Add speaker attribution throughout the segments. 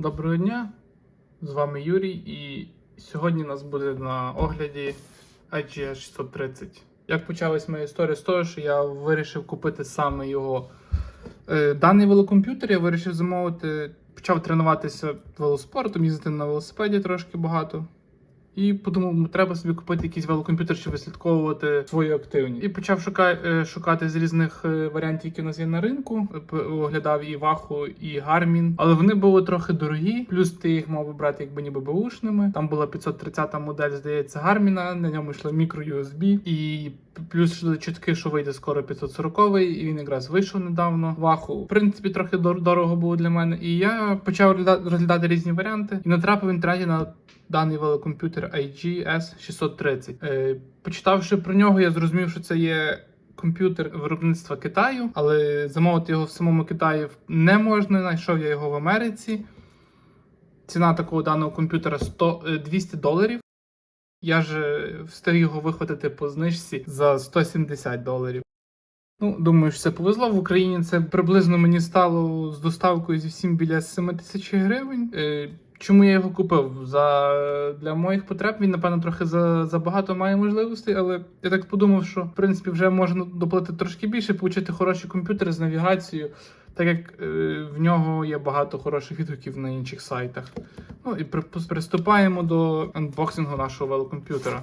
Speaker 1: Доброго дня, з вами Юрій, і сьогодні нас буде на огляді IGS 630. Як почалась моя історія з того, що я вирішив купити саме його Е, даний велокомп'ютер, я вирішив замовити, почав тренуватися велоспортом, їздити на велосипеді трошки багато. І подумав, треба собі купити якийсь велокомп'ютер, щоб вислідковувати свою активність. І почав шука- е, шукати з різних е, варіантів, які у нас є на ринку. П- Оглядав і Ваху, і Garmin. Але вони були трохи дорогі. Плюс ти їх мав брати якби ніби беушними. Там була 530 модель, здається, Гарміна. На ньому йшла мікро USB. І плюс чутки, що вийде скоро 540 і він якраз вийшов недавно. Ваху. В принципі, трохи дор- дорого було для мене. І я почав розглядати різні варіанти і натрапив в інтернеті на даний велокомп'ютер IGS 630. Е, почитавши про нього, я зрозумів, що це є комп'ютер виробництва Китаю, але замовити його в самому Китаї не можна. Знайшов я його в Америці. Ціна такого даного комп'ютера 100, е, 200 доларів. Я ж е, встиг його вихватити по знижці за 170 доларів. Ну, думаю, що це повезло. В Україні це приблизно мені стало з доставкою зі всім біля 7 тисяч гривень. Е, Чому я його купив? За для моїх потреб він, напевно, трохи за, забагато має можливостей, але я так подумав, що в принципі вже можна доплатити трошки більше, отримати хороші комп'ютери з навігацією, так як е, в нього є багато хороших відгуків на інших сайтах. Ну і при, приступаємо до анбоксингу нашого велокомп'ютера.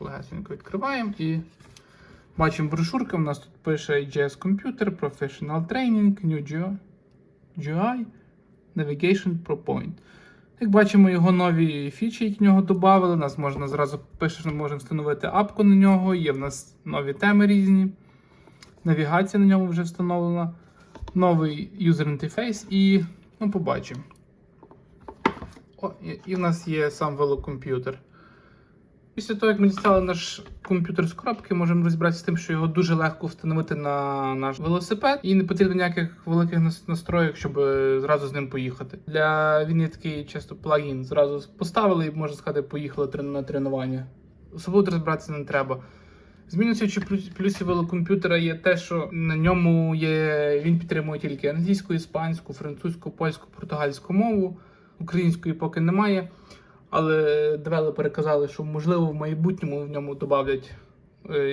Speaker 1: Легесенько відкриваємо і бачимо брошурка. У нас тут пише IGS Computer, Professional Training, New GUI, Navigation Pro Point. Як бачимо, його нові фічі, які в нього додали. У нас можна зразу пише, що ми можемо встановити апку на нього. Є в нас нові теми різні. Навігація на ньому вже встановлена. Новий юзер інтерфейс і ну, побачимо. О, і, в нас є сам велокомп'ютер. Після того, як ми дістали наш комп'ютер з коробки, можемо розібратися з тим, що його дуже легко встановити на наш велосипед, і не потрібно ніяких великих нас- настроїк, щоб е, зразу з ним поїхати. Для він є такий часто плагін. Зразу поставили і можна сказати, поїхали на тренування. Особливо розбиратися не треба. З мінусів чи плюс- плюсів велокомп'ютера є те, що на ньому є він підтримує тільки англійську, іспанську, французьку, польську, португальську мову. Української поки немає. Але девелопери казали, що можливо в майбутньому в ньому додавлять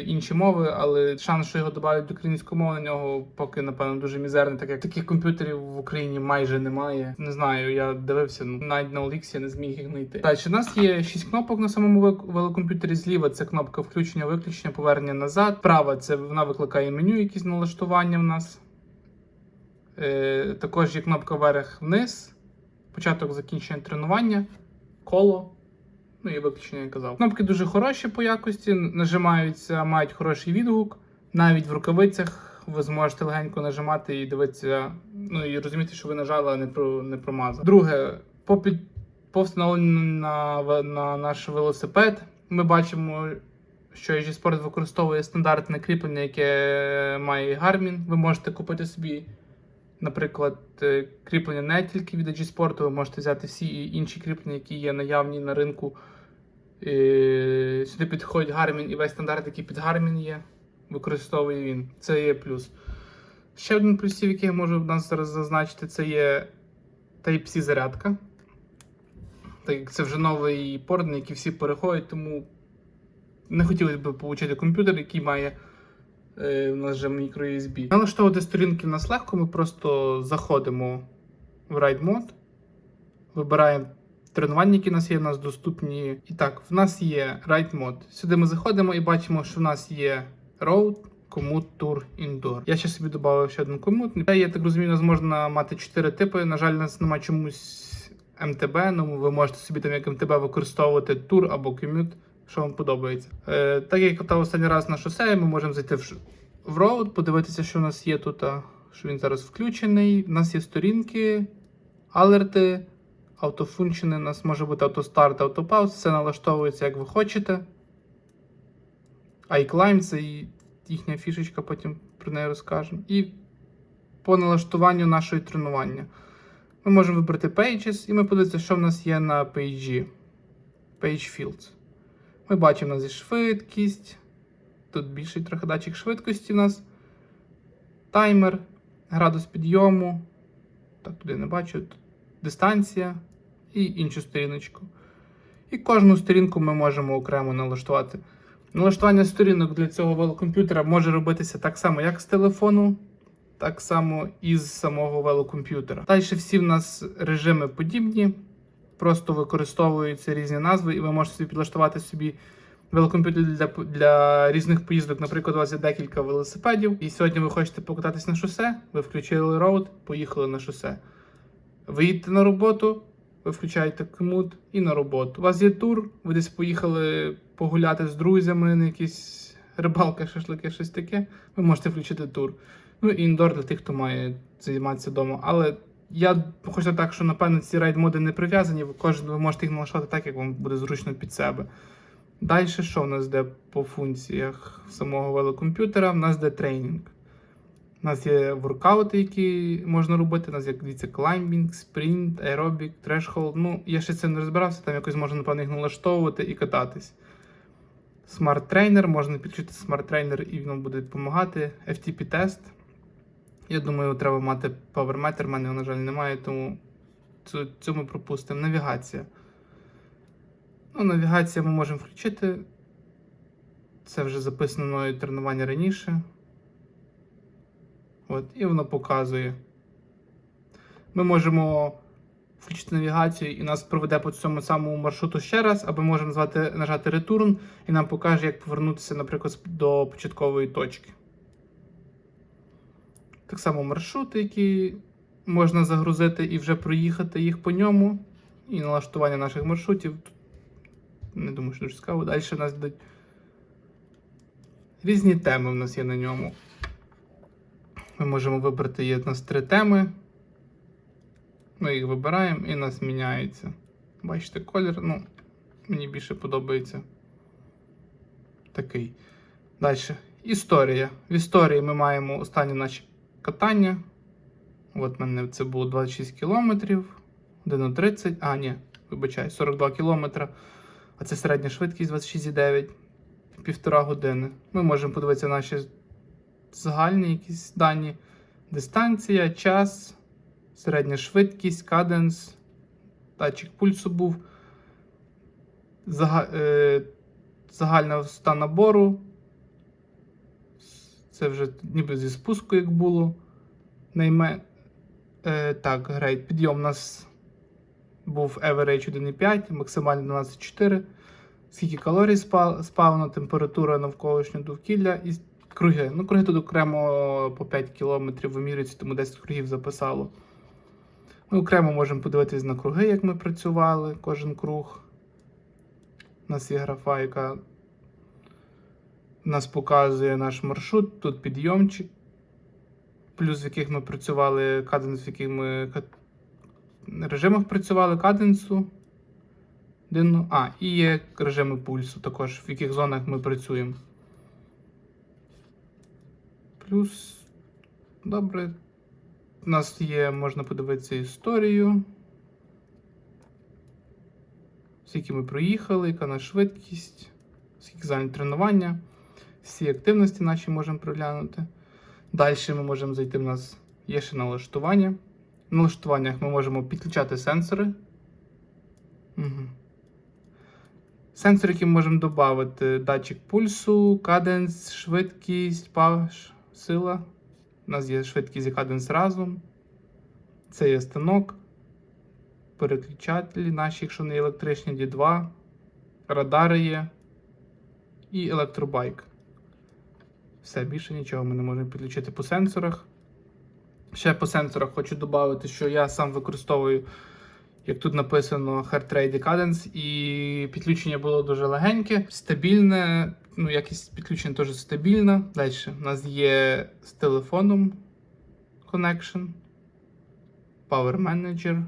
Speaker 1: інші мови, але шанс, що його додають до української мови, на нього поки напевно дуже мізерний, так як таких комп'ютерів в Україні майже немає. Не знаю, я дивився, ну навіть на OLX я не зміг їх знайти. Далі у нас є 6 кнопок на самому велокомп'ютері. Зліва це кнопка включення, виключення, повернення назад. Права це вона викликає меню, якісь налаштування в нас. Е, також є кнопка вверх-вниз, початок закінчення тренування коло. Ну і виключення я казав. Кнопки дуже хороші по якості, нажимаються, мають хороший відгук. Навіть в рукавицях ви зможете легенько нажимати і дивитися, ну і розуміти, що ви нажали, а не про не промазали. Друге, по, під, по встановленню на, на наш велосипед ми бачимо, що Sport використовує стандартне кріплення, яке має Garmin. Ви можете купити собі наприклад, е, кріплення не тільки від AG Sport, ви можете взяти всі інші кріплення, які є наявні на ринку. Е, Сюди підходить Garmin і весь стандарт, який під Garmin є, використовує він. Це є плюс. Ще один плюсів, який я можу в нас зараз зазначити, це є Type-C зарядка. Так це вже новий порт, на який всі переходять, тому не хотілося б отримати комп'ютер, який має У нас вже microUSB. Налаштовувати сторінки в нас легко. Ми просто заходимо в Ride Mode, вибираємо тренування, які у нас є, у нас доступні. І так, в нас є Ride Mode. Сюди ми заходимо і бачимо, що в нас є Road, Commute, Tour, Indoor. Я ще собі додав ще один. Та, Я так розумію, у нас можна мати 4 типи. На жаль, у нас немає чомусь МТБ, ну ви можете собі там як МТБ використовувати Tour або Commute що вам подобається. Е, так як та останній раз на шосе, ми можемо зайти в, в роуд, подивитися, що у нас є тут, що він зараз включений. У нас є сторінки, алерти, автофункціони, у нас може бути автостарт, автопауз, все налаштовується, як ви хочете. iClimb це їхня фішечка, потім про неї розкажемо. І по налаштуванню нашої тренування. Ми можемо вибрати Pages, і ми подивимося, що в нас є на пейджі. Page Fields. Ми бачимо у нас і швидкість. Тут більший трохи датчик швидкості у нас. Таймер, градус підйому, Так, туди не бачу. Дистанція і іншу сторіночку. І кожну сторінку ми можемо окремо налаштувати. Налаштування сторінок для цього велокомп'ютера може робитися так само, як з телефону, так само і з самого велокомп'ютера. Далі всі в нас режими подібні, просто використовуються різні назви, і ви можете собі підлаштувати собі велокомп'ютер для, для різних поїздок. Наприклад, у вас є декілька велосипедів, і сьогодні ви хочете покататись на шосе, ви включили роуд, поїхали на шосе. Ви їдете на роботу, ви включаєте комут і на роботу. У вас є тур, ви десь поїхали погуляти з друзями на якісь рибалки, шашлики, щось таке. Ви можете включити тур. Ну і індор для тих, хто має займатися вдома. Але я хочу так, що напевно ці рейд-моди не прив'язані, кожен ви можете їх налаштувати так, як вам буде зручно під себе. Далі, що в нас йде по функціях самого велокомп'ютера? У нас йде тренінг. У нас є воркаути, які можна робити. У нас є дивіться, клаймбінг, спринт, аеробік, трешхолд. Ну, я ще цим не розбирався, там якось можна, напевно, їх налаштовувати і кататись. Смарт трейнер, можна підключити смарт трейнер і він буде допомагати. FTP-тест. Я думаю, треба мати PowerMeter, в мене, його, на жаль, немає, тому цю, цю ми пропустимо. Навігація. Ну, навігація ми можемо включити. Це вже записано мною тренування раніше. От, і воно показує. Ми можемо включити навігацію і нас проведе по цьому самому маршруту ще раз, або можемо назвати, нажати Return і нам покаже, як повернутися, наприклад, до початкової точки. Так само маршрути, які можна загрузити і вже проїхати їх по ньому. І налаштування наших маршрутів. Не думаю, що дуже цікаво. Далі нас йдуть різні теми в нас є на ньому. Ми можемо вибрати є у нас три теми. Ми їх вибираємо і нас міняється. Бачите, колір, ну, мені більше подобається такий. Далі. Історія. В історії ми маємо останні наші катання. От мене це було 26 кілометрів. 1,30. А, ні, вибачай, 42 кілометри. А це середня швидкість 26,9. Півтора години. Ми можемо подивитися наші загальні якісь дані. Дистанція, час, середня швидкість, каденс, датчик пульсу був. Е, загальна висота набору. Це вже ніби зі спуску, як було. Найме, е, так, грейд. Підйом у нас був average 1,5, максимально 12,4. Скільки калорій спа- спалено, температура навколишнього довкілля і круги. Ну, круги тут окремо по 5 км вимірюються, тому 10 кругів записало. Ми окремо можемо подивитись на круги, як ми працювали, кожен круг. У нас є графа, яка нас показує наш маршрут, тут підйомчик, плюс в яких ми працювали, каденс, в яких ми режимах працювали каденсу. Денну. А, і є режими пульсу також, в яких зонах ми працюємо. Плюс, добре, у нас є, можна подивитися історію. Скільки ми проїхали, яка наша швидкість, скільки зайняли тренування, всі активності наші можемо проглянути. Далі ми можемо зайти, в нас є ще налаштування. В налаштуваннях ми можемо підключати сенсори. Угу. Сенсори, які ми можемо додати: датчик пульсу, каденс, швидкість, паш, сила. У нас є швидкість і каденс разом. Це є станок. Переключателі наші, якщо не електричні, D2, радари є і електробайк. Все, більше нічого ми не можемо підключити по сенсорах. Ще по сенсорах хочу додати, що я сам використовую, як тут написано, Heart Rate і Cadence, і підключення було дуже легеньке, стабільне, ну, якість підключення теж стабільна. Далі у нас є з телефоном connection, Power Manager.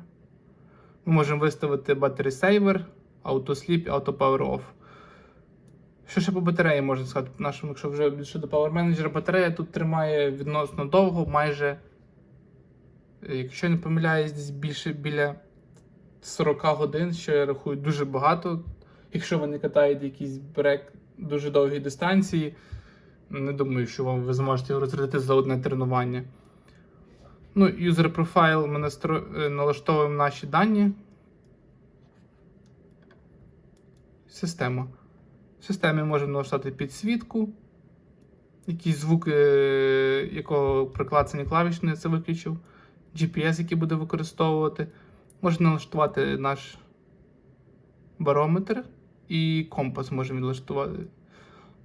Speaker 1: Ми можемо виставити Battery Saver, Auto Sleep, Auto Power Off. Що ще по батареї можна сказати? Нашому, якщо вже більше до Power Manager, батарея тут тримає відносно довго, майже, е, якщо не помиляюсь, десь більше біля 40 годин, що я рахую дуже багато. Якщо ви не катаєте якийсь брек дуже довгі дистанції, не думаю, що вам ви зможете його розрядити за одне тренування. Ну, user profile ми настро... е, налаштовуємо наші дані. Система. В системі можемо налаштувати підсвітку. Якісь звуки, е, якого приклацані клавішні це виключив. GPS, який буде використовувати. Можна налаштувати наш барометр і компас можемо відлаштувати.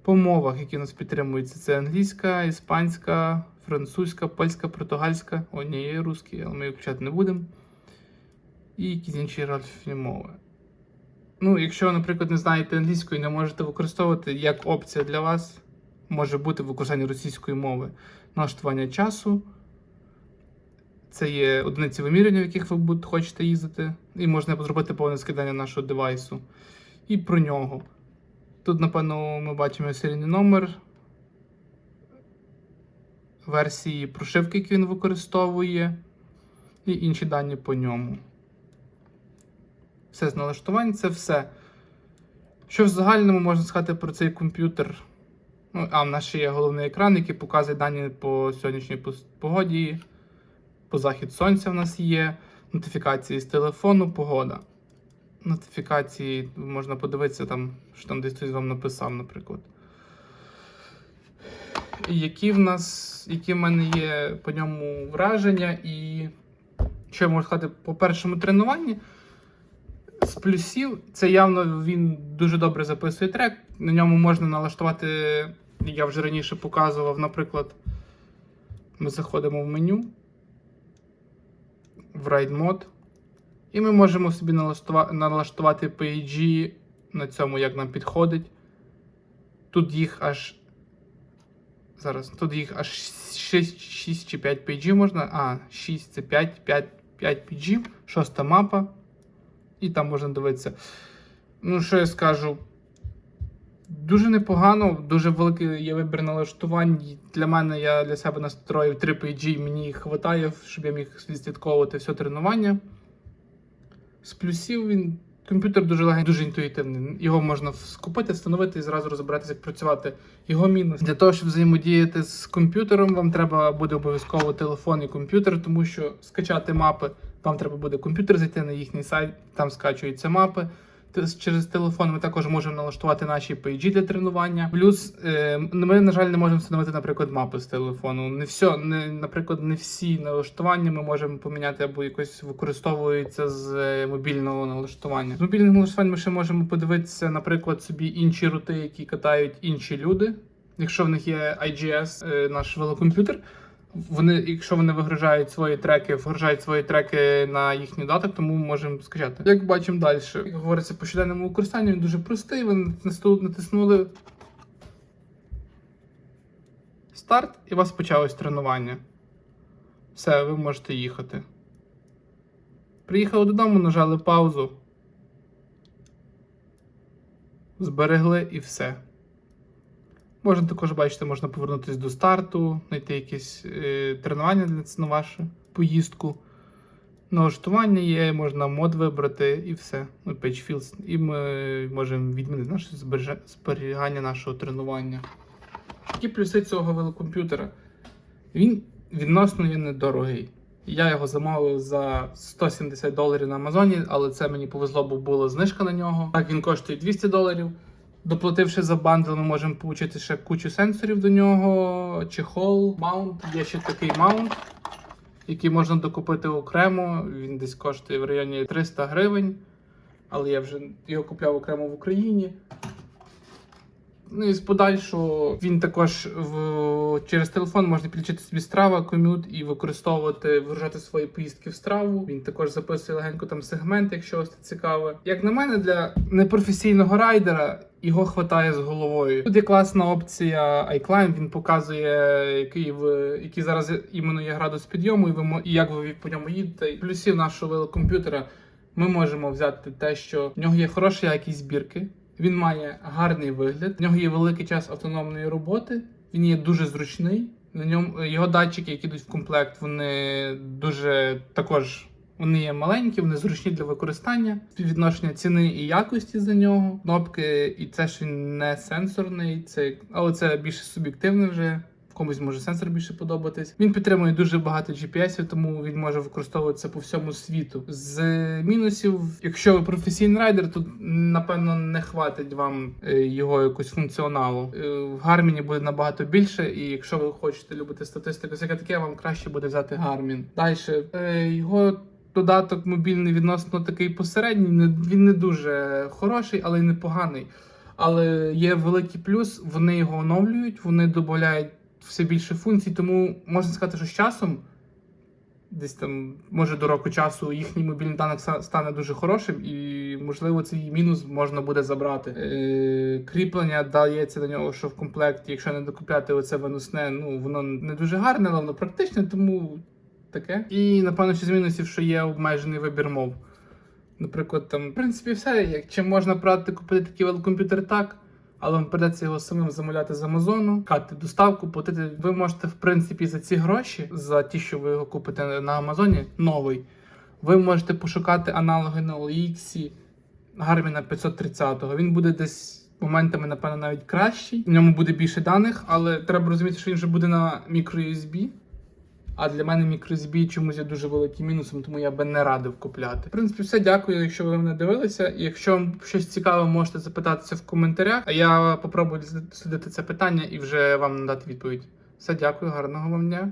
Speaker 1: По мовах, які у нас підтримуються, це англійська, іспанська, французька, польська, португальська. О, ні, є русський, але ми їх включати не будемо. І якісь інші ральфні мови. Ну, якщо, наприклад, не знаєте англійської, не можете використовувати як опція для вас, може бути використання російської мови налаштування часу. Це є одиниці вимірювання, в яких ви хочете їздити, і можна зробити повне скидання нашого девайсу. І про нього. Тут, напевно, ми бачимо серійний номер версії прошивки, які він використовує, і інші дані по ньому. Все з налаштувань, це все. Що в загальному можна сказати про цей комп'ютер? Ну, а в нас ще є головний екран, який показує дані по сьогоднішній погоді. По захід сонця в нас є. Нотифікації з телефону, погода. Нотифікації можна подивитися там, що там десь хтось вам написав, наприклад. Які в нас, які в мене є по ньому враження, і що я можу сказати по першому тренуванні. Плюсів, це явно він дуже добре записує трек. На ньому можна налаштувати, я вже раніше показував, наприклад, ми заходимо в меню в Ride Mode. І ми можемо собі налаштувати PG на цьому, як нам підходить. Тут їх аж. Зараз, тут їх аж 6, 6 чи 5 PG можна. А, 6 це 5, 5, 5 PG, шоста мапа. І там можна дивитися. Ну, що я скажу? Дуже непогано, дуже великий є вибір налаштувань. Для мене я для себе настроїв 3 PG, мені їх вистачає, щоб я міг відслідковувати все тренування. З плюсів він комп'ютер дуже легенький, дуже інтуїтивний. Його можна скупити, встановити і зразу розібратися, як працювати. Його мінус для того, щоб взаємодіяти з комп'ютером, вам треба буде обов'язково телефон і комп'ютер, тому що скачати мапи вам треба буде комп'ютер зайти на їхній сайт, там скачуються мапи. Через телефон ми також можемо налаштувати наші PG для тренування. Плюс е, ми, на жаль, не можемо встановити, наприклад, мапи з телефону. Не все, не, наприклад, не всі налаштування ми можемо поміняти або якось використовуються з е, мобільного налаштування. З мобільних налаштувань ми ще можемо подивитися, наприклад, собі інші рути, які катають інші люди. Якщо в них є IGS, е, наш велокомп'ютер, вони, якщо вони вигружають свої треки, вигружають свої треки на їхній даток, тому ми можемо скачати. Як бачимо далі, як говориться по щоденному використанню, він дуже простий. Ви натиснули старт, і у вас почалось тренування. Все, ви можете їхати. Приїхали додому, нажали паузу. Зберегли і все. Можна також бачити, можна повернутися до старту, знайти якесь е, тренування для на вашу поїздку. Налаштування є, можна мод вибрати і все. Ну, Page Fields. І ми можемо відмінити наше зберігання нашого тренування. Які плюси цього велокомп'ютера? Він відносно є недорогий. Я його замовив за 170 доларів на Амазоні, але це мені повезло, бо була знижка на нього. Так він коштує 200 доларів. Доплативши за бандл, ми можемо отримати ще кучу сенсорів до нього, чехол, маунт. Є ще такий маунт, який можна докупити окремо. Він десь коштує в районі 300 гривень. Але я вже його купляв окремо в Україні. Ну і з подальшого він також в, через телефон можна підключити собі страва, комют і використовувати, вигружати свої поїздки в страву. Він також записує легенько там сегмент, якщо вас це цікаве. Як на мене, для непрофесійного райдера його хватає з головою. Тут є класна опція iClimb, він показує, який ви який зараз іменно є градус підйому, і ви і як ви по ньому їдете. Плюсів нашого велокомп'ютера ми можемо взяти те, що в нього є хороша якість збірки. Він має гарний вигляд, в нього є великий час автономної роботи, він є дуже зручний. На ньому його датчики, які йдуть в комплект, вони дуже також вони є маленькі, вони зручні для використання. Співвідношення ціни і якості за нього. Кнопки, і це ж він не сенсорний, це але це більше суб'єктивне вже. Комусь може сенсор більше подобатись. Він підтримує дуже багато GPS, тому він може використовуватися по всьому світу. З мінусів, якщо ви професійний райдер, то напевно не хватить вам е, його якось функціоналу. Е, В Гарміні буде набагато більше, і якщо ви хочете любити статистику, всяке таке, вам краще буде взяти Гармін. Далі його. Додаток мобільний відносно такий посередній. Він не дуже хороший, але й непоганий. Але є великий плюс, вони його оновлюють, вони додають все більше функцій, тому можна сказати, що з часом, десь там, може до року часу, їхній мобільний данок стане дуже хорошим, і можливо цей мінус можна буде забрати. Е, кріплення дається до нього, що в комплекті, якщо не докупляти оце виносне, ну воно не дуже гарне, але воно практичне, тому таке. І напевно, ще з мінусів, що є обмежений вибір мов. Наприклад, там, в принципі, все. Як чим можна брати купити такий велокомп'ютер, так. Але вам придеться його самим замовляти з Амазону, кати доставку, платити. Ви можете, в принципі, за ці гроші, за ті, що ви його купите на Амазоні, новий. Ви можете пошукати аналоги на OLX Гарміна 530-го. Він буде десь моментами, напевно, навіть кращий. В ньому буде більше даних, але треба розуміти, що він вже буде на microUSB. А для мене мікрозбій чомусь є дуже великим мінусом, тому я би не радив купляти. В принципі, все дякую, якщо ви мене дивилися. Якщо вам щось цікаве, можете запитатися в коментарях. А я попробую дослідити це питання і вже вам надати відповідь. Все, дякую, гарного вам дня.